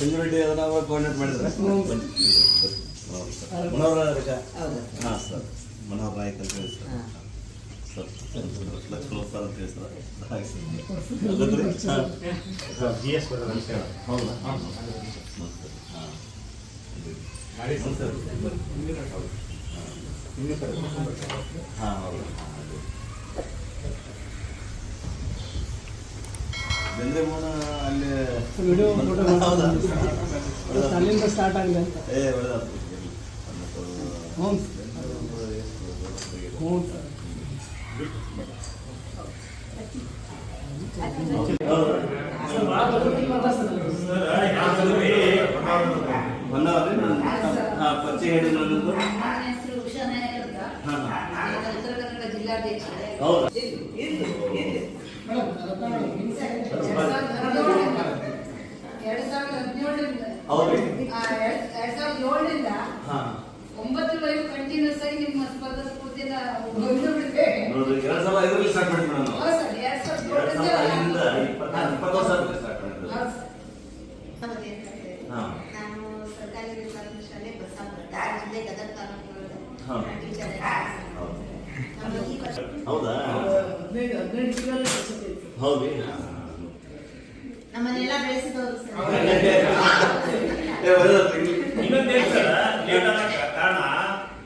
ಬರ್ತಾರಲ್ಲ ಸಂಜೆ ರೆಡ್ಡಿ ಅದನ್ನ ಅವಾಗ ಕೋಆರ್ಡಿನೇಟ್ ಮಾಡಿದ್ರೆ. ಮನೋಹರ ರೇಖಾ ಹಾಂ ಸರ್. ಮನೋಹರ್ ನಾಯ್ಕ್ ಅಂತ ಹೇಳಿ ಸರ್? ಹಾಂ ಹೌದಾ? ಅಲ್ಲಿ ವಿಡಿಯೋ ಅಲ್ಲಿಂದ ಸ್ಟಾರ್ಟ್ ಆಗಲಿ ಅಂತ. ಏ ಹ್ಞೂ ಹ್ಞೂ ಸರ್ ಸರ್ ಭಾಳ ಬದುಕಿ ಮಾತಾಡ್ತಾರೆ ಹೊನ್ನಾವರಿ ಹಾಂ ಪರಿಚಯ ಹೇಳಿ ನನ್ನದು ನನ್ನ ಹೆಸರು ಉಷಾ ನಾಯಕ್ ಅಂತ ಹಾಂ ನಾನು ಉತ್ತರ ಕನ್ನಡ ಜಿಲ್ಲಾಧ್ಯಕ್ಷರೇ ಹೌದಾ ಮೇಡಮ್ ರತ್ನ ಮೇಡಮ್ ನಿಮ್ಮ ಎರಡ್ ಸಾವಿರದ ಹದಿನೇಳರಿಂದ ಹೌದ್ರಿ ಆ, ಎರಡ್ ಎರಡ್ ಏಳರಿಂದ ಹಾಂ. ಕಂಟಿನ್ಯೂಸ್ ಆಗಿ ನಿಮ್ಮ ಸ್ಪರ್ಧಾ ಸ್ಫೂರ್ತಿನ ಬಂದು ಬಿಟ್ಟಿದೆ ನೋಡ್ರಿ ಎರಡು ಸಾವಿರದ ಐದರಲ್ಲಿ ಸ್ಟಾರ್ಟ್ ಮಾಡಿದ್ವಿ ನಾನು. ಹೌದು ಸರ್ ಎರಡ್ ಸಾವಿರದ ಎರಡು ಐದರಿಂದ ಏಳರಿಂದ ಇಪ್ಪತ್ತು ವರ್ಷ ಆಗಿದೆ ಸ್ಟಾರ್ಟ್ ಮಾಡಿದ್ದು ಹೌದು ನಾನು ಸರ್ಕಾರಿ ಪ್ರಾಥಮಿಕ ಶಾಲೆ ಗದಗ ಹೌದು. ನಮ್ಮ ಈ ವರ್ಷ. ಹೌದಾ? ನಮ್ಮನ್ನೆಲ್ಲ ಬೆಳೆಸಿದವರು ಸರ್. ಇನ್ನೊಂದು ಏನ್ ಸರ್ ಲೇಟ್ ಆಗಕ್ಕ ಕಾರಣ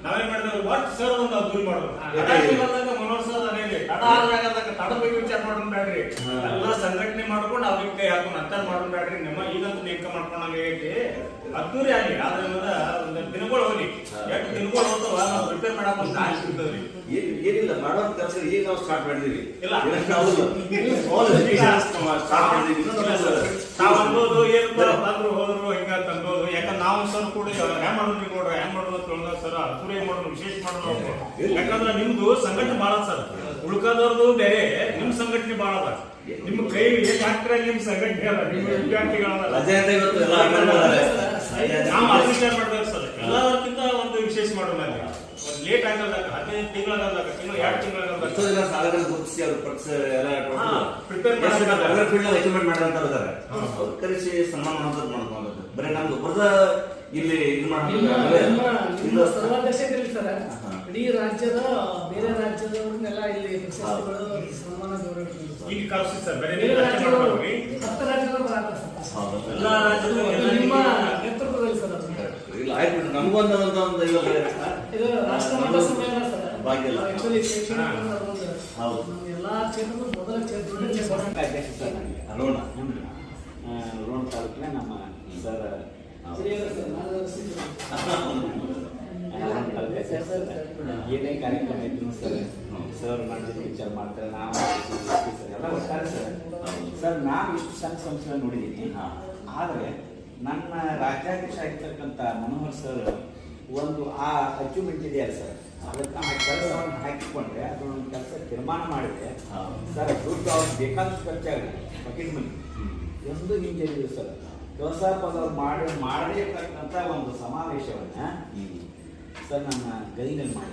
ನಾವೇನ್ ಮಾಡಿದ್ರು ಒಟ್ ಸರ್ ಒಂದು ಮಾಡೋದು ಅದಾಗಿ ಬಂದಾಗ ಮನೋಹರ್ ಸರ್ ಅದೇನ್ರಿ ತಡ ಆದಾಗ ತಡ ಬಗ್ಗೆ ವಿಚಾರ ಮಾಡೋಣ ಬ್ಯಾಡ್ರಿ. ಎಲ್ಲ ಸಂಘಟನೆ ಮಾಡ್ಕೊಂಡು ಅವ್ರಿಗೆ ಕೈ ಹಾಕೊಂಡು ಅಂತ ಮಾಡೋಣ ಬ್ಯಾಡ್ರಿ ನಿಮ್ಮ ಈಗಂತೂ ನೇಮಕ ಮಾಡ್ಕೊಂಡಂಗೆ ಐತಿ ಅದ್ದೂರಿ ಆಗ್ಲಿ. ಆದ್ರೆ ಒಂದು ದಿನಗಳು ಹೋಗ್ಲಿ. ಎಷ್ಟು ದಿನಗಳು ಹೋಗ್ತಾವ ನಾವು ರಿಪೇರ್ ಮಾಡಕ್ ಒಂದು ದಾರಿ ಸಿಗ್ತದ್ರಿ. ಏನ್- ಏನಿಲ್ಲ ಮಾಡೋ ಕೆಲಸ ಈಗ ನಾವು ಸ್ಟಾರ್ಟ್ ಮಾಡಿದೀವಿ. ಇಲ್ಲ. ಸ್ಟಾರ್ಟ್ ಮಾಡಿದೀವಿ. ನಾವ್ ಬಂದ್ರು ಹೋದ್ರು ನಾವು ಸರ್ ಕೂಡ ಹ್ಯಾಂಗ್ ಮಾಡೋದ್ರಿ ನೋಡ್ರಿ ಹ್ಯಾಂಗ್ ಮಾಡೋದು ಅಂತ ಹೇಳಿದ್ರೆ ಸರ್ ಅಸುರೇ ಮಾಡೋದು ವಿಶೇಷ ಮಾಡೋದು ಯಾಕಂದ್ರೆ ನಿಮ್ದು ಸಂಘಟನೆ ಬಾಳ ಸರ್. ಉಳ್ಕದವ್ರದ್ದು ಬೇರೆ ನಿಮ್ ಸಂಘಟನೆ ಬಾಳ ಅದ. ನಿಮ್ ಕೈ ಏನ್ ಹಾಕ್ತಾರೆ ನಿಮ್ ಸಂಘಟನೆ ಅಲ್ಲ ನಿಮ್ ವಿದ್ಯಾರ್ಥಿಗಳಲ್ಲ. ನಾವು ಅದು ವಿಚಾರ ಮಾಡ್ಬೇಕು ಸರ್ ಎಲ್ಲದಕ್ಕಿಂತ ಒಂದು ವಿಶೇಷ ಮಾಡೋಣ ಲೇಟ್ ಆಗಿರೋದಾಗ ಹದಿನೈದು ತಿಂಗಳಾಗದಾಗ ತಿಂಗಳು ಎರಡು ತಿಂಗಳ ಜನ ಸಾಗರ ಗುರುತಿಸಿ ಅವ್ರು ಪರ್ಸ್ ಎಲ್ಲ ಪ್ರಿಪೇರ್ ಮಾಡ್ತಾರೆ. field ನಲ್ಲಿ achievement ಮಾಡ್ದಂತ ಅವ್ರು ಕರೆಸಿ ಸನ್ಮಾನ ಮಾಡೋದು ಮಾಡ್ಕೊಂಡು ಬರೀ ನಮ್ದು ಬರದ ಇಲ್ಲಿ ಇದು ಮಾಡ್ತಾರೆ ಇಡೀ ರಾಜ್ಯದ ಬೇರೆ ರಾಜ್ಯದವ್ರನ್ನೆಲ್ಲ ಇಲ್ಲಿ ಪ್ರಶಸ್ತಿಗಳು ಸನ್ಮಾನ ಗೌರವ ಈಗ ಕಳಿಸಿ ಸರ್ ಬೇರೆ ಬೇರೆ. ಹತ್ತು ಸರ್. ಎಲ್ಲ ರಾಜ್ಯದಲ್ಲೂ ನಿಮ್ಮ ನೇತೃತ್ವದಲ್ಲಿ ಸರ್ ಇಲ್ಲ ಆಯ್ತು ನಮಗೊಂದು ಒಂದು ಒಂದು ಇವಾಗ ಇದು. ಆಕ್ಚುಲಿ ಹೌದು. ನಮ್ಮ ಎಲ್ಲಾ ಕ್ಷೇತ್ರದ ಮೊದಲ ಕ್ಷೇತ್ರ ಅರೋಣ ರೋಣ ತಾಲೂಕಿನ ನಮ್ಮ ಸರ್. ಏನೇ ಕಾರ್ಯಕ್ರಮ ಇದ್ರು ಸರ್ ಸರ್ ಮಾಡಿದ್ರೆ ವಿಚಾರ ಮಾಡ್ತಾರೆ ನಾವು ಸರ್. ಎಲ್ಲ ಒಟ್ಟಾರೆ ಸರ್. ಸರ್ ನಾನು ಇಷ್ಟು ಸಣ್ಣ ಸಂಸ್ಥೆ ನೋಡಿದ್ದೀನಿ ಆದರೆ ನನ್ನ ರಾಜ್ಯಾಧ್ಯಕ್ಷ ಆಗಿರ್ತಕ್ಕಂಥ ಮನೋಹರ್ ಸರ್ ಒಂದು ಆ ಅಚೀವ್ಮೆಂಟ್ ಇದೆಯಲ್ಲ ಸರ್. ಅದಕ್ಕೆ ಆ ಕೆಲಸವನ್ನು ಹಾಕಿಕೊಂಡ್ರೆ ಅದೊಂದು ಕೆಲಸ ತೀರ್ಮಾನ ಮಾಡಿದ್ರೆ ಸರ್ ದುಡ್ಡು ಅವ್ರಿಗೆ ಬೇಕಾದಷ್ಟು ಖರ್ಚಾಗಲಿ ಬಕೆಟ್ ಮನಿ. ಎಂದು ಹಿಂಜರಿದ್ರು ಸರ್. ಕೆಲಸ ಪದ ಮಾಡಿ ಮಾಡಬೇಕಂತ ಒಂದು ಸಮಾವೇಶವನ್ನ ಸರ್ ನನ್ನ ಗೈನಲ್ಲಿ ಮಾಡಿ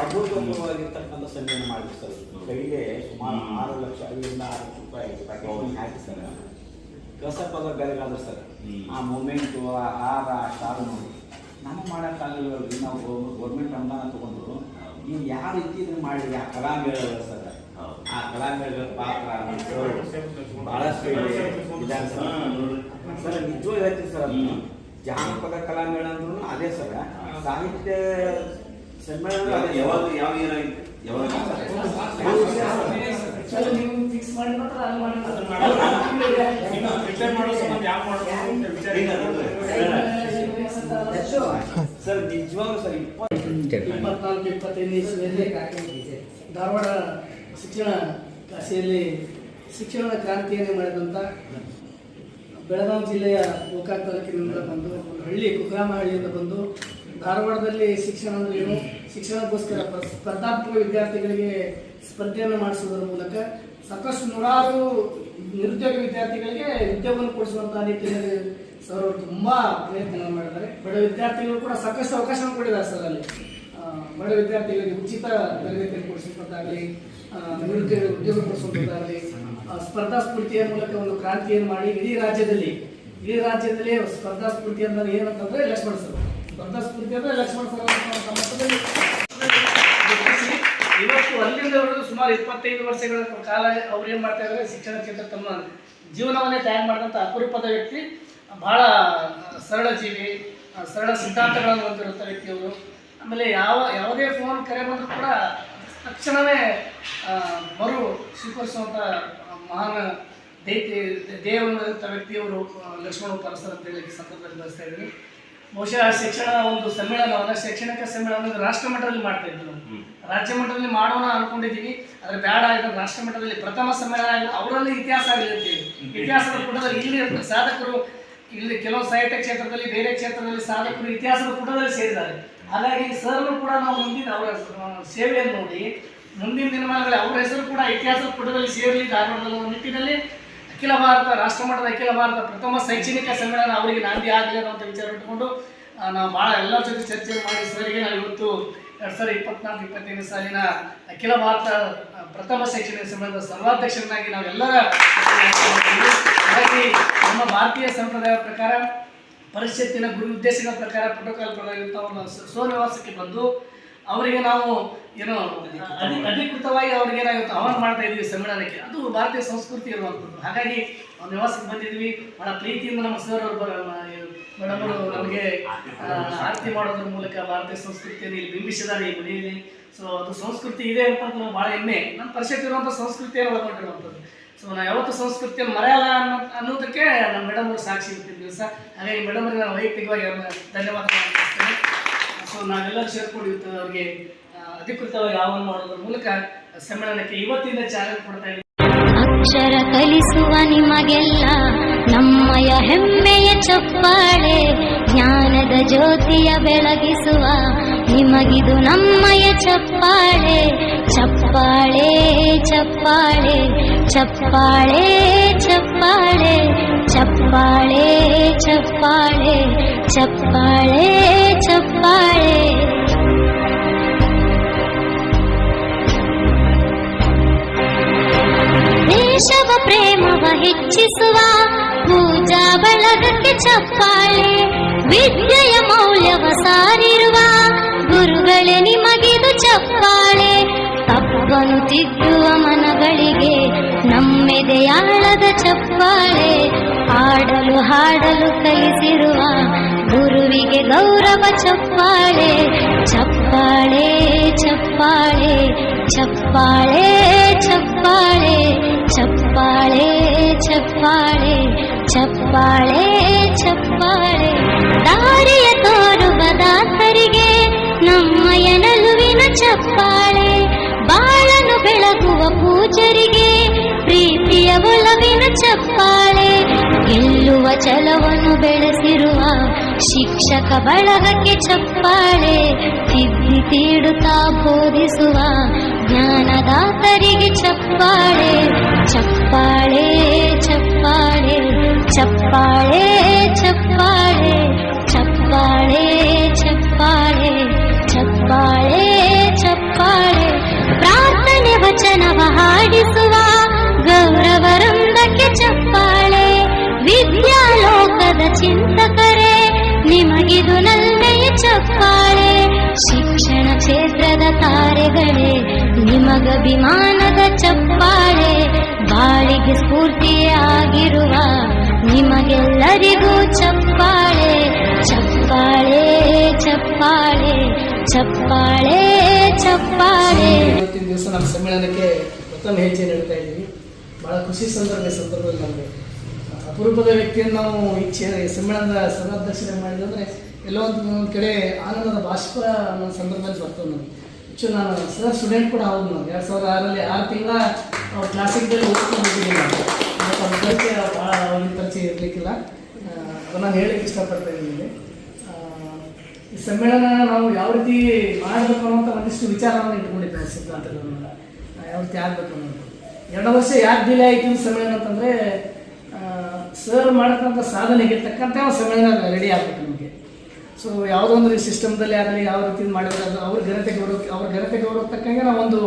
ಅಭೂತಪೂರ್ವವಾಗಿರ್ತಕ್ಕಂಥ ಸಂಜೆಯನ್ನು ಮಾಡಿದ್ರು ಸರ್. ಕೈಗೆ ಸುಮಾರು ಆರು ಲಕ್ಷ ಐದರಿಂದ ಆರು ಲಕ್ಷ ರೂಪಾಯಿ ಪ್ಯಾಕೆಟ್ ಹಾಕಿ ಸರ್. ಕೆಲಸ ಪದ ಬೆಳಗಾದ್ರೆ ಸರ್. ಆ ಮೂಮೆಂಟು ಆ ಹಾರ ಆ ನೋಡಿ. ನಮಗೆ ಮಾಡೋಕ್ಕಾಗಲ್ಲ ನಾವು ಗೌರ್ಮೆಂಟ್ ಅನುದಾನ ತಗೊಂಡು ನೀವು ಯಾವ ರೀತಿ ಇದನ್ನು ಮಾಡಿ ಆ ಕಲಾಮೇಳ ಸರ್. ಆ ಕಲಾಮೇಳಗಳ ಪಾತ್ರ ನಮ್ಮ ಸರ್ ಬಹಳಷ್ಟು ಸರ್. ನಿಜವೂ ಹೇಳ್ತೀನಿ ಸರ್ ಜಾನಪದ ಕಲಾಮೇಳ ಅಂದ್ರೂ ಅದೇ ಸರ್. ಸಾಹಿತ್ಯ ಸಮ್ಮೇಳನ ಯಾವಾಗ ಯಾವ ಇಯರ್ ಯಾವಾಗ ಸರ್, ನೀವು ಫಿಕ್ಸ್ ಮಾಡಿ ಮಾತ್ರ ಅಲ್ಲಿ ಮಾಡಿ ಅದನ್ನ ಮಾಡೋದು. ಇನ್ನು ರಿಟೈರ್ ಮಾಡೋ ಸಂಬಂಧ ಯಾವ ಮಾಡೋದು ಅಂತ ವಿಚಾರ ಸರ್ ನಿಜವಾಗ್ಲೂ ಸರ್ ಇಪ್ಪತ್ತು ಇಪ್ಪತ್ನಾಲ್ಕು ಇಪ್ಪತ್ತೈದು ಇಸ್ವಿಯಲ್ಲಿ ಧಾರವಾಡ ಶಿಕ್ಷಣ ಕಾಶಿಯಲ್ಲಿ ಶಿಕ್ಷಣ ಕ್ರಾಂತಿಯನ್ನು ಮಾಡಿದಂಥ ಬೆಳಗಾವಿ ಜಿಲ್ಲೆಯ ಗೋಕಾಕ್ ತಾಲೂಕಿನಿಂದ ಬಂದು ಒಂದು ಹಳ್ಳಿ ಕುಗ್ರಾಮ ಹಳ್ಳಿಯಿಂದ ಬಂದು ಧಾರವಾಡದಲ್ಲಿ ಶಿಕ್ಷಣ ಅಂದ್ರೆ ಏನು? ಶಿಕ್ಷಣಕ್ಕೋಸ್ಕರ ಪ್ರ- ಸ್ಪರ್ಧಾತ್ಮಕ ವಿದ್ಯಾರ್ಥಿಗಳಿಗೆ ಸ್ಪರ್ಧೆಯನ್ನು ಮಾಡಿಸುವುದರ ಮೂಲಕ ಸಾಕಷ್ಟು ನೂರಾರು ನಿರುದ್ಯೋಗ ವಿದ್ಯಾರ್ಥಿಗಳಿಗೆ ಉದ್ಯೋಗವನ್ನು ಕೊಡಿಸುವಂತಹ ನಿಟ್ಟಿನಲ್ಲಿ ಸರ್ ಅವರು ತುಂಬಾ ಪ್ರಯತ್ನ ಮಾಡಿದ್ದಾರೆ. ಬಡ ವಿದ್ಯಾರ್ಥಿಗಳು ಕೂಡ ಸಾಕಷ್ಟು ಅವಕಾಶ ಕೊಟ್ಟಿದ್ದಾರೆ ಸರ್ ಅಲ್ಲಿ. ಬಡ ವಿದ್ಯಾರ್ಥಿಗಳಿಗೆ ಉಚಿತ ತರಬೇತಿಯನ್ನು ಕೊಡಿಸುವಂತಾಗಲಿ ನಿರುದ್ಯೋಗ ಉದ್ಯೋಗ ಕೊಡಿಸುವಂತಾಗಲಿ ಸ್ಪರ್ಧಾ ಸ್ಫೂರ್ತಿಯ ಮೂಲಕ ಒಂದು ಕ್ರಾಂತಿಯನ್ನು ಮಾಡಿ ಇಡೀ ರಾಜ್ಯದಲ್ಲಿ ಇಡೀ ರಾಜ್ಯದಲ್ಲಿ ಸ್ಪರ್ಧಾ ಸ್ಫೂರ್ತಿ ಅಂದ್ರೆ ಏನಂತಂದ್ರೆ ಲಕ್ಷ್ಮಣ ಸರ್ ಸ್ಪರ್ಧಾ ಸ್ಫೂರ್ತಿ ಅಂದ್ರೆ ಲಕ್ಷ್ಮಣ ಇವತ್ತು ಅಲ್ಲಿಂದ ಹಿಡಿದು ಸುಮಾರು ಇಪ್ಪತ್ತೈದು ವರ್ಷಗಳ ಕಾಲ ಅವ್ರು ಏನ್ ಮಾಡ್ತಾ ಇದ್ದಾರೆ ಶಿಕ್ಷಣ ಕ್ಷೇತ್ರ ತಮ್ಮ ಜೀವನವನ್ನೇ ತಯಾರು ಮಾಡಿದಂಥ ಅಪರೂಪದ ವ್ಯಕ್ತಿ, ಬಹಳ ಸರಳ ಜೀವಿ ಸರಳ ಸಿದ್ಧಾಂತಗಳನ್ನು ಹೊಂದಿರುವಂಥ ವ್ಯಕ್ತಿಯವರು ಆಮೇಲೆ ಯಾವ, ಯಾವುದೇ ಫೋನ್ ಕರೆ ಬಂದರೂ ಕೂಡ ತಕ್ಷಣವೇ ಮರು ಸ್ವೀಕರಿಸುವಂಥ ಮಹಾನ್ ದೈತ್ಯ ದೇವನ ವ್ಯಕ್ತಿಯವರು ಲಕ್ಷ್ಮಣ ಪರಸರ ಅಂತ ಹೇಳಿ ಸಂದರ್ಭದಲ್ಲಿ ಬಳಸ್ತಾ ಇದ್ದೀನಿ. ಬಹುಶಃ ಶಿಕ್ಷಣ ಒಂದು ಸಮ್ಮೇಳನವನ್ನ ಶೈಕ್ಷಣಿಕ ಸಮ್ಮೇಳನ ರಾಷ್ಟ್ರ ಮಟ್ಟದಲ್ಲಿ ಮಾಡ್ತಾ ಇದ್ವಿ ನಾವು ರಾಜ್ಯ ಮಟ್ಟದಲ್ಲಿ ಮಾಡೋಣ ಅನ್ಕೊಂಡಿದೀವಿ ಆದರೆ ಬೇಡ ಇದು ರಾಷ್ಟ್ರ ಮಟ್ಟದಲ್ಲಿ ಪ್ರಥಮ ಸಮ್ಮೇಳನ ಆಗಿದೆ ಅವರಲ್ಲಿ ಇತಿಹಾಸ ಆಗಲಿ ಅಂತೇಳಿ ಇತಿಹಾಸದ ಪುಟದಲ್ಲಿ ಇಲ್ಲಿ ಸಾಧಕರು ಇಲ್ಲಿ ಕೆಲವು ಸಾಹಿತ್ಯ ಕ್ಷೇತ್ರದಲ್ಲಿ ಬೇರೆ ಕ್ಷೇತ್ರದಲ್ಲಿ ಸಾಧಕರು ಇತಿಹಾಸದ ಪುಟದಲ್ಲಿ ಸೇರಿದ್ದಾರೆ. ಹಾಗಾಗಿ ಸರ್ನು ಕೂಡ ನಾವು ಮುಂದಿನ ಅವರ ಸೇವೆಯನ್ನು ನೋಡಿ ಮುಂದಿನ ದಿನಮಾನಗಳಲ್ಲಿ ಅವರ ಹೆಸರು ಕೂಡ ಇತಿಹಾಸದ ಪುಟದಲ್ಲಿ ಸೇರಲಿ ಧಾರವಾಡದ ನಿಟ್ಟಿನಲ್ಲಿ. ಅಖಿಲ ಭಾರತ, ರಾಷ್ಟ್ರಮಟ್ಟದ ಅಖಿಲ ಭಾರತ ಪ್ರಥಮ ಶೈಕ್ಷಣಿಕ ಸಮ್ಮೇಳನ ಅವರಿಗೆ ನಾಂದಿ ಆಗಲಿ ಅನ್ನೋಂಥ ವಿಚಾರ ಇಟ್ಟುಕೊಂಡು ನಾವು ಭಾಳ ಎಲ್ಲರ ಜೊತೆ ಚರ್ಚೆ ಮಾಡಿ ಸರಿಗೆ ನಾವು ಇವತ್ತು ಎರಡು ಸಾವಿರದ ಇಪ್ಪತ್ನಾಲ್ಕು ಇಪ್ಪತ್ತೈದು ಸಾಲಿನ ಅಖಿಲ ಭಾರತ ಪ್ರಥಮ ಶೈಕ್ಷಣಿಕ ಸಮ್ಮೇಳನದ ಸರ್ವಾಧ್ಯಕ್ಷರನ್ನಾಗಿ ನಾವೆಲ್ಲರ ಹಾಗಾಗಿ ನಮ್ಮ ಭಾರತೀಯ ಸಂಪ್ರದಾಯದ ಪ್ರಕಾರ, ಪರಿಷತ್ತಿನ ಗುರು ಉದ್ದೇಶಗಳ ಪ್ರಕಾರ ಪ್ರೋಟೋಕಾಲ್ ಪ್ರಕಾರ ಒಂದು ಸ್ವನಿವಾಸಕ್ಕೆ ಬಂದು ಅವರಿಗೆ ನಾವು ಏನೋ ಅಧಿ ಅಧಿಕೃತವಾಗಿ ಅವ್ರಿಗೆ ಏನಾಗುತ್ತೆ ಆಹ್ವಾನ ಮಾಡ್ತಾ ಇದ್ವಿ ಸಮ್ಮೇಳನಕ್ಕೆ. ಅದು ಭಾರತೀಯ ಸಂಸ್ಕೃತಿ ಇರುವಂಥದ್ದು. ಹಾಗಾಗಿ ಅವ್ರ ನಿವಾಸಕ್ಕೆ ಬಂದಿದ್ವಿ ಬಹಳ ಪ್ರೀತಿಯಿಂದ ನಮ್ಮ ಸರ್ ಅವರು ಮೇಡಮ್ ನಮಗೆ ಆರತಿ ಮಾಡೋದ್ರ ಮೂಲಕ ಭಾರತೀಯ ಸಂಸ್ಕೃತಿಯನ್ನು ಇಲ್ಲಿ ಬಿಂಬಿಸಿದ್ದಾರೆ ಈ ಮನೆಯಲ್ಲಿ. ಸೊ ಅದು ಸಂಸ್ಕೃತಿ ಇದೆ ಅಂತ ಬಹಳ ಭಾಳ ಹೆಮ್ಮೆ. ನಮ್ಮ ಪರಿಷತ್ ಇರುವಂಥ ಸಂಸ್ಕೃತಿಯನ್ನು ಒಳಗೊಂಡಿರುವಂಥದ್ದು. ಸೊ ನಾವು ಯಾವತ್ತು ಸಂಸ್ಕೃತಿಯನ್ನು ಮರೆಯಲ್ಲ ಅನ್ನೋ ಅನ್ನೋದಕ್ಕೆ ನಮ್ಮ ಮೇಡಮ್ ಅವರು ಸಾಕ್ಷಿ ಇರ್ತೀನಿ ದಿವಸ ಹಾಗಾಗಿ ಮೇಡಮ್ ಅವರಿಗೆ ನಾನು ವೈಯಕ್ತಿಕವಾಗಿ ಅರ್ಪಿಸ್ತೇನೆ ಸೊ ನಾವೆಲ್ಲ ಸೇರ್ಕೊಂಡು ಅವ್ರಿಗೆ ಅಧಿಕೃತವಾಗಿ ಆಹ್ವಾನ ಮಾಡೋದ್ರ ಮೂಲಕ ಸಮ್ಮೇಳನಕ್ಕೆ ಇವತ್ತಿಂದ ಚಾಲನೆ ಕೊಡ್ತಾ ಇದ್ದೀವಿ. ಅಕ್ಷರ ಕಲಿಸುವ ನಿಮಗೆಲ್ಲ ನಮ್ಮಯ ಹೆಮ್ಮೆಯ ಚಪ್ಪಾಳೆ, ಜ್ಞಾನದ ಜ್ಯೋತಿಯ ಬೆಳಗಿಸುವ ನಿಮಗಿದು ನಮ್ಮಯ ಚಪ್ಪಾಳೆ. ಚಪ್ಪಾಳೆ ಚಪ್ಪಾಳೆ. ಚಪ್ಪಾಳೆ ಚಪ್ಪಾಳೆ ಚಪ್ಪಾಳೆ ಚಪ್ಪಾಳೆ ಚಪ್ಪಾಳೆ ಚಪ್ಪಾಳೆ ದೇಶವ ಪ್ರೇಮವ ಹೆಚ್ಚಿಸುವ ಪೂಜಾ ಬಳಗಕ್ಕೆ ಚಪ್ಪಾಳೆ ವಿದ್ಯೆಯ ಮೌಲ್ಯವ ಸಾರಿರುವ ಗುರುಗಳೇ ನಿಮಗಿದು ಚಪ್ಪಾಳೆ ತಪ್ಪನು ತಿದ್ದುವ ಮನಗಳಿಗೆ ನಮ್ಮೆದೆಯಾಳದ ಚಪ್ಪಾಳೆ. ಆಡಲು ಹಾಡಲು ಕಲಿಸಿರುವ ಗುರುವಿಗೆ ಗೌರವ ಚಪ್ಪಾಳೆ. ಚಪ್ಪಾಳೆ ಚಪ್ಪಾಳೆ ಚಪ್ಪಾಳೆ ಚಪ್ಪಾಳೆ. ಚಪ್ಪಾಳೆ ಚಪ್ಪಾಳೆ ಚಪ್ಪಾಳೆ ಚಪ್ಪಾಳೆ. ದಾರಿಯ ತೋರುವ ದಾಸರಿಗೆ ನಮ್ಮಯ ನಲುವಿನ ಚಪ್ಪಾಳೆ. ಪೂಜರಿಗೆ ಪ್ರೀತಿಯ ಒಲವಿನ ಚಪ್ಪಾಳೆ. ಗೆಲ್ಲುವ ಛಲವನ್ನು ಬೆಳೆಸಿರುವ ಶಿಕ್ಷಕ ಬಳಗಕ್ಕೆ ಚಪ್ಪಾಳೆ. ತಿದ್ದಿ ತೀಡುತ್ತಾ ಬೋಧಿಸುವ ಜ್ಞಾನದಾತರಿಗೆ ಚಪ್ಪಾಳೆ. ಚಪ್ಪಾಳೆ ಚಪ್ಪಾಳೆ ಚಪ್ಪಾಳೆ ಚಪ್ಪಾಳೆ. ಚಪ್ಪಾಳೆ ಚಪ್ಪಾಳೆ ಚಪ್ಪಾಳೆ ಚಪ್ಪಾಳೆ. ಪ್ರಾರ್ಥನೆ ವಚನವ ಹಾಡಿಸುವ ಗೌರವ ವೃಂದಕ್ಕೆ ಚಪ್ಪಾಳೆ. ವಿದ್ಯಾಲೋಕದ ಚಿಂತಕರೇ, ನಿಮಗಿದು ನಲ್ಲೆಯ ಚಪ್ಪಾಳೆ. ಶಿಕ್ಷಣ ಕ್ಷೇತ್ರದ ತಾರೆಗಳೇ, ನಿಮಗಭಿಮಾನದ ಚಪ್ಪಾಳೆ. ಬಾಳಿಗೆ ಸ್ಫೂರ್ತಿಯಾಗಿರುವ ನಿಮಗೆಲ್ಲರಿಗೂ ಚಪ್ಪಾಳೆ. ಚಪ್ಪಾಳೆ ಚಪ್ಪಾಳೆ ಚಪ್ಪಾಳೆ. ಇವತ್ತಿನ ದಿವಸ ನಮ್ಮ ಸಮ್ಮೇಳನಕ್ಕೆ ಪ್ರಥಮ ಹೆಜ್ಜೆ ನೀಡ್ತಾ ಇದ್ದೀವಿ. ಬಹಳ ಖುಷಿ ಸಂದರ್ಭ ಸಂದರ್ಭದಲ್ಲಿ ನಮಗೆ. ಅಪರೂಪದ ವ್ಯಕ್ತಿಯನ್ನು ನಾವು ಈ ಕ್ಷೇ ಸಮ್ಮೇಳನದ ಸರ್ವಾಧ್ಯಕ್ಷತೆ ಮಾಡಿದಂದ್ರೆ ಎಲ್ಲೋ ಒಂದು ಕಡೆ ಆನಂದದ ಬಾಷ್ಪ ಅನ್ನೋ ಸಂದರ್ಭದಲ್ಲಿ ಬರ್ತದೆ ನಮಗೆ. ಹೆಚ್ಚು ನಾನು ಸರ್ ಸ್ಟೂಡೆಂಟ್ ಕೂಡ ಹೌದು ನಾನು. ಎರಡು ಸಾವಿರದ ಆರಲ್ಲಿ ಆರು ತಿಂಗಳ ಕ್ಲಾಸಿಕ್ದಲ್ಲಿ ಓದ್ಕೊಂಡು ಹೋಗಿದ್ದೀನಿ ನಾನು. ಪರಿಚಯ ಭಾಳ ಅವ್ರಿಗೆ ಪರಿಚಯ ಇರಲಿಕ್ಕಿಲ್ಲ. ನಾನು ಹೇಳಕ್ಕೆ ಇಷ್ಟಪಡ್ತಾ ಇದ್ದೀನಿ. ಸಮ್ಮೇಳನ ನಾವು ಯಾವ ರೀತಿ ಮಾಡಬೇಕು ಅನ್ನೋಂಥ ಒಂದಿಷ್ಟು ವಿಚಾರವನ್ನು ಇಟ್ಕೊಂಡಿದ್ದೇವೆ ಸಿದ್ಧಾಂತಗಳನ್ನ ಯಾವ ರೀತಿ ಆಗಬೇಕು ಅನ್ನೋದು. ಎರಡು ವರ್ಷ ಯಾಕೆ ಡಿಲೇ ಆಯಿತು ಸಮ್ಮೇಳನ ಅಂತಂದರೆ ಸರ್ ಮಾಡತಕ್ಕಂಥ ಸಾಧನೆಗೆ ತಕ್ಕಂತೆ ಒಂದು ಸಮ್ಮೇಳನ ರೆಡಿ ಆಗಬೇಕು ನಮಗೆ. ಸೊ ಯಾವುದೋ ಒಂದು ಸಿಸ್ಟಮ್ದಲ್ಲಿ ಆಗಲಿ, ಯಾವ ರೀತಿ ಮಾಡಬೇಕಾದ್ರೂ ಅವ್ರ ಘನತೆಗೆ ಬರೋಕ್ಕೆ ಅವ್ರ ಘನತೆಗೆ ಬರೋಕ್ಕೆ ತಕ್ಕಂಗೆ ನಾವು ಒಂದು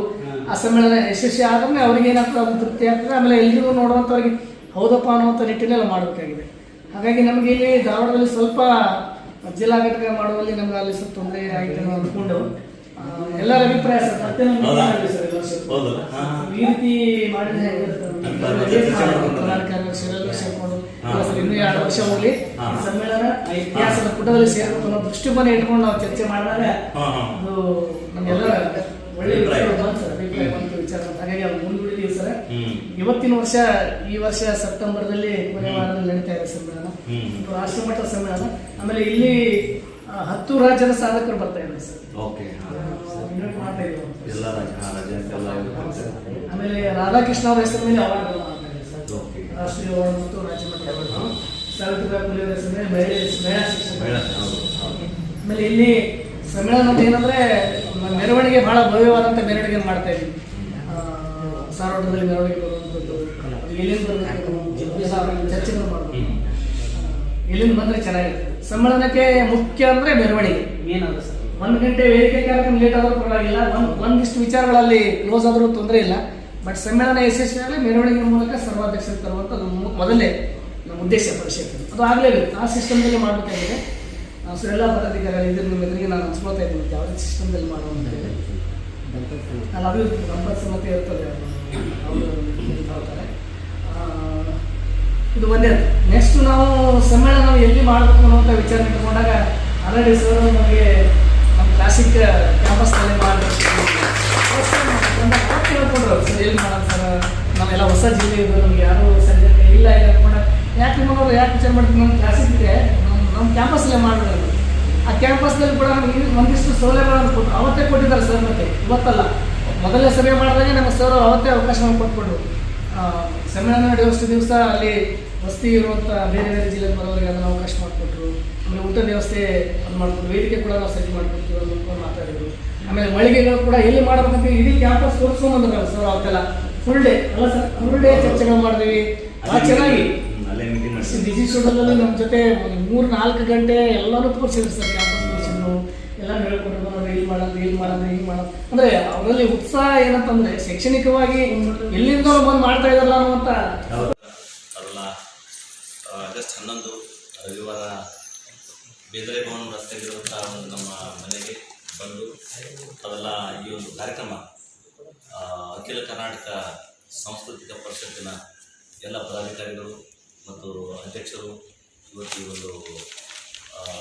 ಆ ಸಮ್ಮೇಳನ ಯಶಸ್ವಿ ಆದ್ರೆ ಅವ್ರಿಗೆ ಏನಾಗ್ತದೆ, ಒಂದು ತೃಪ್ತಿ ಆಗ್ತದೆ, ಆಮೇಲೆ ಎಲ್ರಿಗೂ ನೋಡುವಂಥವ್ರಿಗೆ ಹೌದಪ್ಪ ಅನ್ನೋಂಥ ನಿಟ್ಟಿನಲ್ಲಿ ಮಾಡಬೇಕಾಗಿದೆ. ಹಾಗಾಗಿ ನಮಗೆ ಇಲ್ಲಿ ಧಾರವಾಡದಲ್ಲಿ ಸ್ವಲ್ಪ ಜಿಲ್ಲಾ ಘಟಕ ಮಾಡುವಲ್ಲಿ ನಮ್ಗೆ ಅಲ್ಲಿ ಸ್ವಲ್ಪ ತೊಂದರೆ ಆಯ್ತು ಅಂದ್ಕೊಂಡು ಎಲ್ಲರ ಅಭಿಪ್ರಾಯ ಸರ್ ಮತ್ತೆ ಈ ರೀತಿ ಮಾಡಿದ್ರೆ. ಇನ್ನೂ ಎರಡು ವರ್ಷ ಹೋಗ್ಲಿ. ಸಮ್ಮೇಳನ ಆ ಇತಿಹಾಸದ ಪುಟದಲ್ಲಿ ಸೇರ್ಬೇಕು ಅನ್ನೋ ದೃಷ್ಟಿಕೋನ ಇಟ್ಕೊಂಡು ನಾವು ಚರ್ಚೆ ಮಾಡಿದಾಗ ಅದು ನಮ್ಗೆಲ್ಲ ಒಳ್ಳೆ ಅಭಿಪ್ರಾಯ. ವಿಚಾರ ಬಂತು ಸರ್ ಅಭಿಪ್ರಾಯ ಬಂತು ವಿಚಾರ. ಹಾಗಾಗಿ ಅದು ಹ್ಮ್ ಇವತ್ತಿನ ವರ್ಷ ಈ ವರ್ಷ ಸೆಪ್ಟೆಂಬರ್ದಲ್ಲಿ ಕೊನೆ ವಾರದಲ್ಲಿ ನಡೀತಾ ಇದೆ ಸಮ್ಮೇಳನ. ರಾಷ್ಟ್ರ ರಾಷ್ಟ್ರಮಟ್ಟ ಸಮ್ಮೇಳನ. ಆಮೇಲೆ ಇಲ್ಲಿ ಹತ್ತು ರಾಜ್ಯದ ಸಾಧಕರು ಬರ್ತಾ ಇದ್ದಾರೆ ಸರ್. ಓಕೆ ಮಾಡ್ತಾ ಇದ್ದೀವಿ. ಆಮೇಲೆ ರಾಧಾಕೃಷ್ಣ ಅವರ ಹೆಸರು ಮೇಲೆ ಅವಾರ್ಡ್ ರಾಷ್ಟ್ರೀಯ ಅವಾರ್ಡ್ ಮತ್ತು ರಾಜ್ಯ ಮಟ್ಟದ ಅವಾರ್ಡ್ ಸಾವಿತ್ರಿಬಾಯಿ ಫುಲೆ ಅವರ ಹೆಸರು ಮೇಲೆ ಮಹಿಳೆ ಮಹಿಳಾ ಶಿಕ್ಷಣ ಆಮೇಲೆ ಇಲ್ಲಿ ಸಮ್ಮೇಳನ ಅಂತ ಏನಂದ್ರೆ ಮೆರವಣಿಗೆ ಬಹಳ ಭವ್ಯವಾದಂಥ ಮೆರವಣಿಗೆ ಮಾಡ್ತಾ ಇದ್ದೀವಿ. ಸಾರೋಟದಲ್ಲಿ ಮೆರವಣಿಗೆ ಅದು ಎಲ್ಲಿಂದ ಬರಬೇಕು ಚರ್ಚೆಗಳು ಮಾಡಬೇಕು ಎಲ್ಲಿಂದ ಬಂದ್ರೆ ಚೆನ್ನಾಗಿರುತ್ತೆ. ಸಮ್ಮೇಳನಕ್ಕೆ ಮುಖ್ಯ ಅಂದ್ರೆ ಮೆರವಣಿಗೆ ಏನಾದ್ರು ಸರ್. ಒಂದು ಗಂಟೆ ವೇದಿಕೆ ಕಾರ್ಯಕ್ರಮ ಲೇಟ್ ಆದ್ರೂ ಪರವಾಗಿಲ್ಲ. ಒಂದು ಒಂದಿಷ್ಟು ವಿಚಾರಗಳಲ್ಲಿ ಕ್ಲೋಸ್ ಆದರೂ ತೊಂದರೆ ಇಲ್ಲ. ಬಟ್ ಸಮ್ಮೇಳನ ಯಶಸ್ವಿಯಾಗಲಿ ಮೆರವಣಿಗೆ ಮೂಲಕ ಸರ್ವಾಧ್ಯಕ್ಷರು ತರುವಂಥದ್ದು ಮೊದಲೇ ನಮ್ಮ ಉದ್ದೇಶ ಪರಿಷತ್ತು. ಅದು ಆಗಲೇಬೇಕು. ಆ ಸಿಸ್ಟಮ್ದಲ್ಲಿ ಮಾಡಬೇಕಾಗಿದೆ. ಸೊ ಎಲ್ಲ ಪದಾಧಿಕಾರಿಗಳು ಇದ್ರ ನಿಮ್ಮ ಎದುರಿಗೆ ನಾನು ಹಂಚ್ಕೊಳ್ತಾ ಇದ್ದೀನಿ. ಯಾವ್ದು ಯಾವುದೇ ಸಿಸ್ಟಮ್ದಲ್ಲಿ ಮಾಡುವಂಥದ್ದು. ಅಲ್ಲಿ ಸಂಪತ್ ಸಮತೆ ಇರ್ತದೆ. ಅವರು ಹೇಳ್ತಾರೆ ಇದು ಒಂದೇ ನೆಕ್ಸ್ಟ್ ನಾವು ಸಮ್ಮೇಳನ ನಾವು ಎಲ್ಲಿ ಮಾಡಬೇಕು ಅನ್ನುವಂಥ ವಿಚಾರ ಇಟ್ಕೊಂಡಾಗ ಆಲ್ರೆಡಿ ಸರ್ ನಮಗೆ ನಮ್ಮ ಕ್ಲಾಸಿಕ್ ಕ್ಯಾಂಪಸ್ನಲ್ಲಿ ಮಾಡಬೇಕು ಸರ್ ಎಲ್ಲಿ ಮಾಡೋದು ಸರ್ ನಾವೆಲ್ಲ ಹೊಸ ಜಿಲ್ಲೆ ಇದು ನಮ್ಗೆ ಯಾರು ಸಂಜೆ ಇಲ್ಲ ಇಲ್ಲ ಅಂದ್ಕೊಂಡಾಗ ಯಾಕೆ ನಿಮ್ಮವರು ಯಾಕೆ ವಿಚಾರ ಮಾಡ್ತೀವಿ ನಮ್ಮ ಕ್ಲಾಸಿಕ್ ಇದೆ ನಮ್ಮ ನಮ್ಮ ಕ್ಯಾಂಪಸ್ಸಲ್ಲೇ ಆ ಕ್ಯಾಂಪಸ್ನಲ್ಲಿ ಕೂಡ ನಮಗೆ ಒಂದಿಷ್ಟು ಸೌಲಭ್ಯಗಳನ್ನು ಕೊಟ್ಟು ಅವತ್ತೇ ಕೊಟ್ಟಿದ್ದಾರೆ ಸರ್ ಮತ್ತೆ. ಇವತ್ತಲ್ಲ. ಮೊದಲನೇ ಸಭೆ ಮಾಡಿದಾಗ ನಮ್ಮ ಸರ್ ಅವತ್ತೇ ಅವಕಾಶವನ್ನು ಕೊಟ್ಬಿಟ್ರು. ಸಮ್ಮೇಳನ ನಡೆಯುವಷ್ಟು ದಿವಸ ಅಲ್ಲಿ ವಸತಿ ಇರುವಂಥ ಬೇರೆ ಬೇರೆ ಜಿಲ್ಲೆಗೆ ಬರೋರಿಗೆ ಅದನ್ನು ಅವಕಾಶ ಮಾಡಿಕೊಟ್ರು. ಆಮೇಲೆ ಊಟದ ವ್ಯವಸ್ಥೆ ಅದು ಮಾಡಿಕೊಟ್ರು. ವೇದಿಕೆ ಕೂಡ ನಾವು ಸಜ್ಜು ಮಾಡಿಕೊಡ್ತೀವಿ ಅಂತ ಕೂಡ ಮಾತಾಡಿದ್ರು. ಆಮೇಲೆ ಮಳಿಗೆಗಳು ಕೂಡ ಎಲ್ಲಿ ಮಾಡಬೇಕಂತ ಇಡೀ ಕ್ಯಾಂಪಸ್ ತೋರಿಸ್ಕೊಂಬಂದ್ರಲ್ಲ ಸರ್ ಅವತ್ತೆಲ್ಲ. ಫುಲ್ ಡೇ ಅಲ್ಲ ಸರ್ ಫುಲ್ ಡೇ ಚರ್ಚೆಗಳು ಮಾಡಿದ್ವಿ. ಭಾಳ ಚೆನ್ನಾಗಿ. ಮಾಡಿಸಿ ಬಿಜಿ ನಮ್ಮ ಜೊತೆ ಮೂರು ನಾಲ್ಕು ಗಂಟೆ ಎಲ್ಲರೂ ತೋರಿಸಿದ್ರು ಸರ್ ಕ್ಯಾಂಪಸ್ ತೋರಿಸಿದ್ರು. ಎಲ್ಲ ಇಲ್ಲಿ ಮಾಡೋದು ಇಲ್ಲಿ ಮಾಡೋದು ಹಿಂಗೆ ಮಾಡೋದು ಅಂದರೆ ಅವರಲ್ಲಿ ಉತ್ಸಾಹ ಏನಂತಂದ್ರೆ ಶೈಕ್ಷಣಿಕವಾಗಿ ಎಲ್ಲಿಂದ ಬಂದು ಮಾಡ್ತಾ ಇದಾರಲ್ಲ ಅನ್ನುವಂಥ ಜಸ್ಟ್ ಆಗಸ್ಟ್ ಹನ್ನೊಂದು, ರವಿವಾರ ಬೇದರೆ ಭವನ ರಸ್ತೆಯಲ್ಲಿರುವಂಥ ಒಂದು ನಮ್ಮ ಮನೆಗೆ ಬಂದು ಅದೆಲ್ಲ ಈ ಒಂದು ಕಾರ್ಯಕ್ರಮ ಅಖಿಲ ಕರ್ನಾಟಕ ಸಾಂಸ್ಕೃತಿಕ ಪರಿಷತ್ತಿನ ಎಲ್ಲ ಪದಾಧಿಕಾರಿಗಳು ಮತ್ತು ಅಧ್ಯಕ್ಷರು ಇವತ್ತು ಒಂದು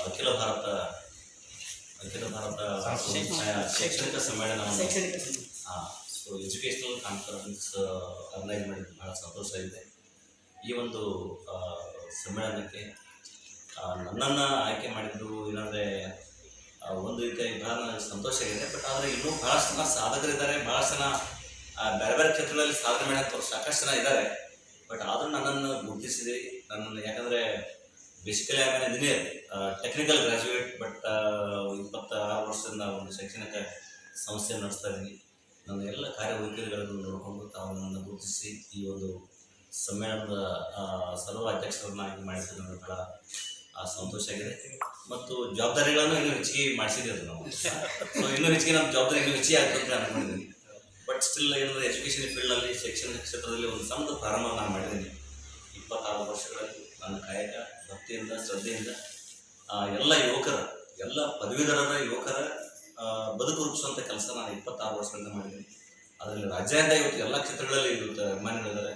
ಅಖಿಲ ಭಾರತ ಅಖಿಲ ಭಾರತ ಶೈಕ್ಷಣಿಕ ಸಮ್ಮೇಳನ. ಸೊ ಎಜುಕೇಷನಲ್ ಕಾನ್ಫರೆನ್ಸ್ ಆರ್ಗನೈಸ್ ಮಾಡಿದ್ದು ಭಾಳ ಸಂತೋಷ ಇದೆ ಈ ಒಂದು ಸಮ್ಮೇಳನಕ್ಕೆ ನನ್ನನ್ನು ಆಯ್ಕೆ ಮಾಡಿದ್ದು ಏನಂದರೆ ಒಂದು ರೀತಿಯ ಬಹಳ ನನಗೆ ಸಂತೋಷ ಇದೆ ಬಟ್ ಆದರೆ ಇನ್ನೂ ಭಾಳಷ್ಟು ಜನ ಸಾಧಕರಿದ್ದಾರೆ. ಭಾಳಷ್ಟು ಜನ ಬೇರೆ ಬೇರೆ ಕ್ಷೇತ್ರಗಳಲ್ಲಿ ಸಾಧನೆ ಮಾಡೋಕ್ಕೆ ಸಾಕಷ್ಟು ಜನ ಇದ್ದಾರೆ. ಬಟ್ ಆದರೂ ನನ್ನನ್ನು ಗುರುತಿಸಿದೆ ನನ್ನನ್ನು ಯಾಕಂದರೆ ಬೇಸಿಕಲಿ ಆಮೇಲೆ ಟೆಕ್ನಿಕಲ್ ಗ್ರ್ಯಾಜುಯೇಟ್ ಬಟ್ ಇಪ್ಪತ್ತಾರು ವರ್ಷದಿಂದ ಒಂದು ಶೈಕ್ಷಣಿಕ ಸಂಸ್ಥೆ ನಡೆಸ್ತಾ ಇದ್ದೀನಿ. ನನ್ನ ಎಲ್ಲ ಕಾರ್ಯವೈಖರಿಗಳನ್ನು ನೋಡಿಕೊಂಡು ತಾವು ನನ್ನ ಗುರುತಿಸಿ ಈ ಒಂದು ಸಮ್ಮೇಳನದ ಸರ್ವ ಅಧ್ಯಕ್ಷರನ್ನಾಗಿ ಮಾಡಿದ್ದು ನನಗೆ ಬಹಳ ಸಂತೋಷ ಆಗಿದೆ. ಮತ್ತು ಜವಾಬ್ದಾರಿಗಳನ್ನು ಇನ್ನೂ ಹೆಚ್ಚಿಗೆ ಮಾಡಿಸಿದ್ದೀವಿ ಅದು ನಾವು. ಸೊ ಇನ್ನೂ ಹೆಚ್ಚಿಗೆ ನಮ್ಮ ಜವಾಬ್ದಾರಿ ಇನ್ನೂ ಹೆಚ್ಚಿಗೆ ಆಗ್ತದೆ ಅಂತ ಅನ್ಕೊಂಡಿದ್ದೀನಿ ಬಟ್ ಸ್ಟಿಲ್ ಏನಂದರೆ ಎಜುಕೇಷನ್ ಫೀಲ್ಡ್ನಲ್ಲಿ ಶೈಕ್ಷಣಿಕ ಕ್ಷೇತ್ರದಲ್ಲಿ ಒಂದು ಸಣ್ಣ ಪ್ರಾರಂಭ ನಾನು ಮಾಡಿದ್ದೀನಿ. ಇಪ್ಪತ್ತಾರು ವರ್ಷಗಳಲ್ಲಿ ನನ್ನ ಕಾಯಕ ಭಕ್ತಿಯಿಂದ, ಶ್ರದ್ಧೆಯಿಂದ ಎಲ್ಲ ಯುವಕರ, ಎಲ್ಲ ಪದವೀಧರರ ಯುವಕರ ಬದುಕು ರೂಪಿಸುವಂಥ ಕೆಲಸ ನಾನು ಇಪ್ಪತ್ತಾರು ವರ್ಷದಿಂದ ಮಾಡಿದ್ದೀನಿ. ಅದರಲ್ಲಿ ರಾಜ್ಯದಿಂದ ಇವತ್ತು ಎಲ್ಲ ಕ್ಷೇತ್ರಗಳಲ್ಲಿ ಇವತ್ತು ಅಭಿಮಾನಿಗಳಿದ್ದಾರೆ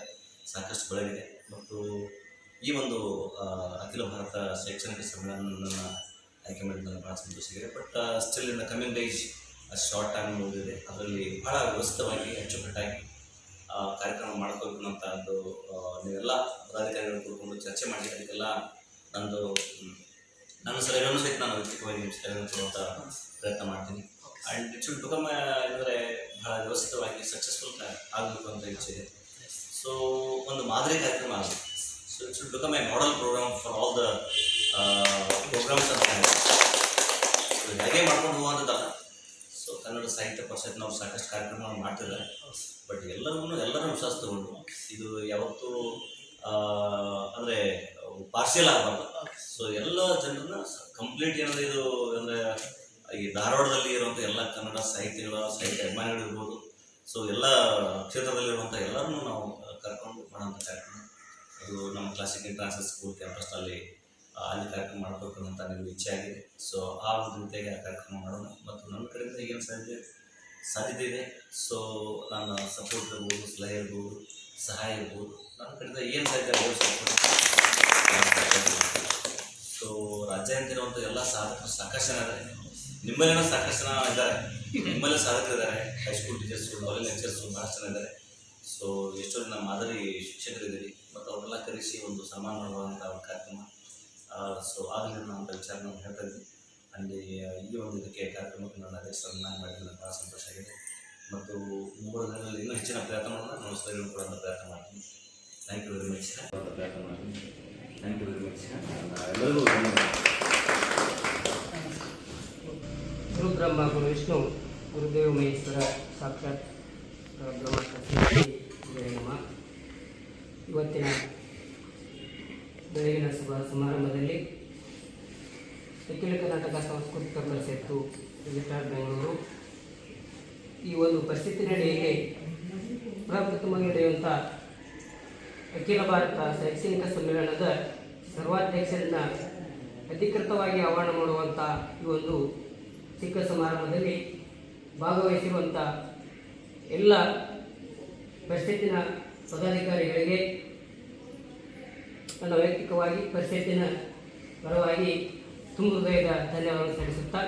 ಸಾಕಷ್ಟು ಬೆಳಗಿದೆ ಮತ್ತು ಈ ಒಂದು ಅಖಿಲ ಭಾರತ ಶೈಕ್ಷಣಿಕ ಸಮ್ಮೇಳನವನ್ನು ಆಯ್ಕೆ ಮಾಡಿದ ಭಾಳ ಸಂತೋಷ ಇದೆ but still in the coming days short time ಮುಗಿದಿದೆ. ಅದರಲ್ಲಿ ಭಾಳ ವ್ಯವಸ್ಥಿತವಾಗಿ, ಅಚ್ಚುಕಟ್ಟಾಗಿ ಕಾರ್ಯಕ್ರಮ ಮಾಡ್ಕೋಬೇಕು ಅಂತ ಒಂದು ನೀವೆಲ್ಲ ಪದಾಧಿಕಾರಿಗಳು ಕೂತ್ಕೊಂಡು ಚರ್ಚೆ ಮಾಡಿ, ಅದಕ್ಕೆಲ್ಲ ನಂದು ನಾನು ನನ್ನ ಇನ್ನೊಂದು ಸಹಿತ ನಾನು ವೈಯಕ್ತಿಕವಾಗಿ ನಿಮ್ಮ ಪ್ರಯತ್ನ ಮಾಡ್ತೀನಿ. ಆ್ಯಂಡ್ ಇಟ್ ಶುಡ್ ಅಂದರೆ ಬಹಳ ವ್ಯವಸ್ಥಿತವಾಗಿ ಸಕ್ಸಸ್ಫುಲ್ ಆಗಬೇಕು ಅಂತ ಇಚ್ಛೆ ಇದೆ. ಸೊ ಒಂದು ಮಾದರಿ ಕಾರ್ಯಕ್ರಮ ಆಗಲಿ so it should become model program for all the programs ಅಂತ ಹೇಗೆ ಮಾಡ್ಕೊಂಡು ಹೋಗುವಂಥದ್ದಲ್ಲ ಸೊ ಕನ್ನಡ ಸಾಹಿತ್ಯ ಪರಿಷತ್ನವ್ರು ಸಾಕಷ್ಟು ಕಾರ್ಯಕ್ರಮವನ್ನು ಮಾಡ್ತಿದ್ದಾರೆ. ಬಟ್ ಎಲ್ಲರಿಗೂ ಎಲ್ಲರೂ ವಿಶ್ವಾಸ ತಗೊಂಡು, ಇದು ಯಾವತ್ತೂ ಅಂದರೆ ಪಾರ್ಷಿಯಲ್ ಆಗಬಾರ್ದು. ಸೊ ಎಲ್ಲ ಜನರನ್ನ ಕಂಪ್ಲೀಟ್ ಏನಂದ್ರೆ ಇದು ಅಂದರೆ ಈ ಧಾರವಾಡದಲ್ಲಿ ಇರುವಂಥ ಎಲ್ಲ ಕನ್ನಡ ಸಾಹಿತ್ಯಗಳ ಸಾಹಿತ್ಯ ಅಭಿಮಾನಿಗಳು ಇರ್ಬೋದು. ಸೊ ಎಲ್ಲ ಕ್ಷೇತ್ರದಲ್ಲಿರುವಂಥ ಎಲ್ಲರನ್ನೂ ನಾವು ಕರ್ಕೊಂಡು ಮಾಡೋಂಥ ಕಾರ್ಯಕ್ರಮ. ಅದು ನಮ್ಮ ಕ್ಲಾಸಿಕ್ ಇಂಟರ್ನ್ಯಾಷನಲ್ ಸ್ಕೂಲ್ ಕ್ಯಾಂಪಸ್ನಲ್ಲಿ ಅಲ್ಲಿ ಕಾರ್ಯಕ್ರಮ ಮಾಡಬೇಕು ಅಂತ ನನಗೆ ಇಚ್ಛೆ ಆಗಿದೆ. ಸೊ ಆ ಒಂದು ಆ ಕಾರ್ಯಕ್ರಮ ಮಾಡೋಣ. ಮತ್ತು ನನ್ನ ಕಡೆಯಿಂದ ಏನು ಸಾಧ್ಯ, ಸಾಧ್ಯತೆ ಇದೆ? ಸೊ ನನ್ನ ಸಪೋರ್ಟ್ ಇರ್ಬೋದು, ಸಲಹೆ ಇರ್ಬೋದು, ಸಹಾಯ ಇರ್ಬೋದು. ನನ್ನ ಕಡೆಯಿಂದ ಏನು ಸಾಧ್ಯ ಸಪೋರ್ಟ್ ಸೊ ರಾಜ್ಯಾದ್ಯಂತ ಇರುವಂಥ ಎಲ್ಲ ಸಾಧಕರು ಸಾಕಷ್ಟು ಇದ್ದಾರೆ ನಿಮ್ಮಲ್ಲಿನೂ ಸಾಕಷ್ಟು ಜನ ಇದ್ದಾರೆ. ನಿಮ್ಮಲ್ಲಿ ಸಾಧಕರು ಇದ್ದಾರೆ ಹೈಸ್ಕೂಲ್ ಟೀಚರ್ಸು ಕಾಲೇಜ್ ಲೆಕ್ಚರ್ಸು ಭಾಳಷ್ಟು ಜನ ಇದ್ದಾರೆ. ಸೊ ಎಷ್ಟೋ ಜನ ಮಾದರಿ ಶಿಕ್ಷಕರಿದ್ದೀರಿ ಮತ್ತು ಅವರೆಲ್ಲ ಕರೆಸಿ ಒಂದು ಸನ್ಮಾನ ಮಾಡುವಂಥ ಒಂದು ಕಾರ್ಯಕ್ರಮ. ಸೊ ಆಗಲಿ ನಾನು ವಿಚಾರ ನಾನು ಹೇಳ್ತಾ ಇದ್ದೀನಿ ಅಲ್ಲಿ, ಈ ಒಂದು ಇದಕ್ಕೆ ಕಾರ್ಯಕ್ರಮಕ್ಕೆ ನನ್ನ ಅಧ್ಯಕ್ಷರನ್ನು ನಾನು ಮಾಡಿದ್ದು. ನನಗೆ ಭಾಳ ಸಂತೋಷ ಆಗಿದೆ. ಮತ್ತು ಮೂರು ದಿನಗಳಲ್ಲಿ ಇನ್ನೂ ಹೆಚ್ಚಿನ ಪ್ರಯತ್ನವನ್ನು ನಾನು ಸರಿಗೂ ಕೂಡ ಪ್ರಯತ್ನ ಮಾಡ್ತೀನಿ. ಥ್ಯಾಂಕ್ ಯು ವೆರಿ ಮಚ್ ಪ್ರಯತ್ನ ಮಾಡ್ತೀನಿ. ಥ್ಯಾಂಕ್ ಯು ವೆರಿ ಮಚ್ ಎಲ್ಲರಿಗೂ ಧನ್ಯವಾದ. ಗುರು ಗುರು ವಿಷ್ಣು, ಗುರುದೇವ ಮಹೇಶ್ವರ ಸಾಕ್ಷಾತ್ ಬ್ರಹ್ಮ. ಇವತ್ತಿನ ಬೆಳಗಿನ ಶುಭ ಸಮಾರಂಭದಲ್ಲಿ ಅಖಿಲ ಕರ್ನಾಟಕ ಸಾಂಸ್ಕೃತಿಕ ಪರಿಷತ್ತು ರಿಜಿಸ್ಟ್ರಾರ್ ಬೆಂಗಳೂರು. ಈ ಒಂದು ಪರಿಸ್ಥಿತಿ ನಡೆಯಲ್ಲಿ ಪ್ರಪ್ರಥಮವಾಗಿ ನಡೆಯುವಂಥ ಅಖಿಲ ಭಾರತ ಶೈಕ್ಷಣಿಕ ಸಮ್ಮೇಳನದ ಸರ್ವಾಧ್ಯಕ್ಷರನ್ನ ಅಧಿಕೃತವಾಗಿ ಆಹ್ವಾನ ಮಾಡುವಂಥ ಈ ಒಂದು ಚಿಕ್ಕ ಸಮಾರಂಭದಲ್ಲಿ ಭಾಗವಹಿಸಿರುವಂಥ ಎಲ್ಲ ಪರಿಷತ್ತಿನ ಪದಾಧಿಕಾರಿಗಳಿಗೆ ನನ್ನ ವೈಯಕ್ತಿಕವಾಗಿ ಪರಿಷತ್ತಿನ ಪರವಾಗಿ ತುಂಬ ಹೃದಯದ ಧನ್ಯವಾದ ಸಲ್ಲಿಸುತ್ತಾ